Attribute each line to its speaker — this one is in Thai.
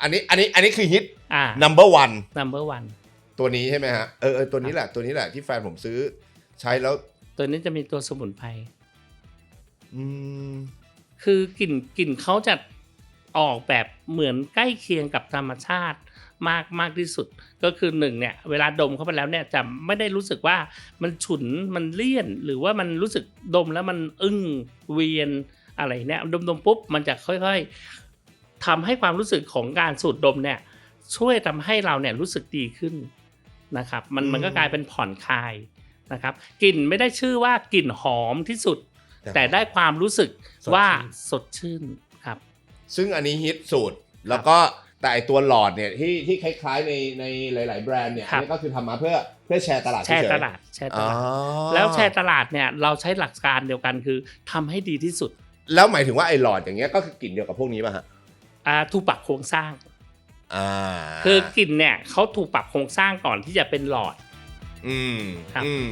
Speaker 1: อันนี้อันนี้อันนี้คือฮิต
Speaker 2: อ่า
Speaker 1: number one
Speaker 2: number one
Speaker 1: ตัวนี้ใช่ไหมฮะเออเออตัวนี้แหละตัวนี้แหละที่แฟนผมซื้อใช้แล้ว
Speaker 2: ตัวนี้จะมีตัวสมุนไพร
Speaker 1: อืม
Speaker 2: คือกลิ่นกลิ่นเขาจะออกแบบเหมือนใกล้เคียงกับธรรมชาติมากมากที่สุด ก็คือหนึ่งเนี่ยเวลาดมเข้าไปแล้วเนี่ยจะไม่ได้รู้สึกว่ามันฉุนมันเลี่ยน หรือว่ามันรู้สึกดมแล้วมันอึ้งเวียนอะไรเนี่ยดมดมๆปุ๊บมันจะค่อยๆ ทำให้ความรู้สึกของการสูดดมเนี่ยช่วยทำให้เราเนี่ยรู้สึกดีขึ้นนะครับ มันมันก็กลายเป็นผ่อนคลายนะครับกลิ่นไม่ได้ชื่อว่ากลิ่นหอมที่สุด แต่ได้ความรู้สึกว่าสดชื่นครับ
Speaker 1: ซึ่งอันนี้ฮิตสุดแล้วก็แต่ไอตัวหลอดเนี่ยที่ที่คล้ายๆในในหลาย ๆ แบรนด์เนี่ย
Speaker 2: ครั
Speaker 1: อัน
Speaker 2: บ
Speaker 1: นี้ก็คือทำมาเพื่อเพื่อแชร์ตลาด
Speaker 2: แชร์
Speaker 1: เฉยๆ
Speaker 2: ตลาดแชร์ต
Speaker 1: อ๋อ
Speaker 2: ลาดแล้วแชร์ตลาดเนี่ยเราใช้หลักการเดียวกันคือทำให้ดีที่สุด
Speaker 1: แล้วหมายถึงว่าไอหลอดอย่างเงี้ยก็คือกลิ่นเดียวกับพวกนี้ป่ะฮะ
Speaker 2: อ่า ถูกปรับโครงสร้าง
Speaker 1: อ่า
Speaker 2: คือกลิ่นเนี่ยเขาถูกปรับโครงสร้างก่อนที่จะเป็นหลอด
Speaker 1: อืม
Speaker 2: ครับ
Speaker 1: อืม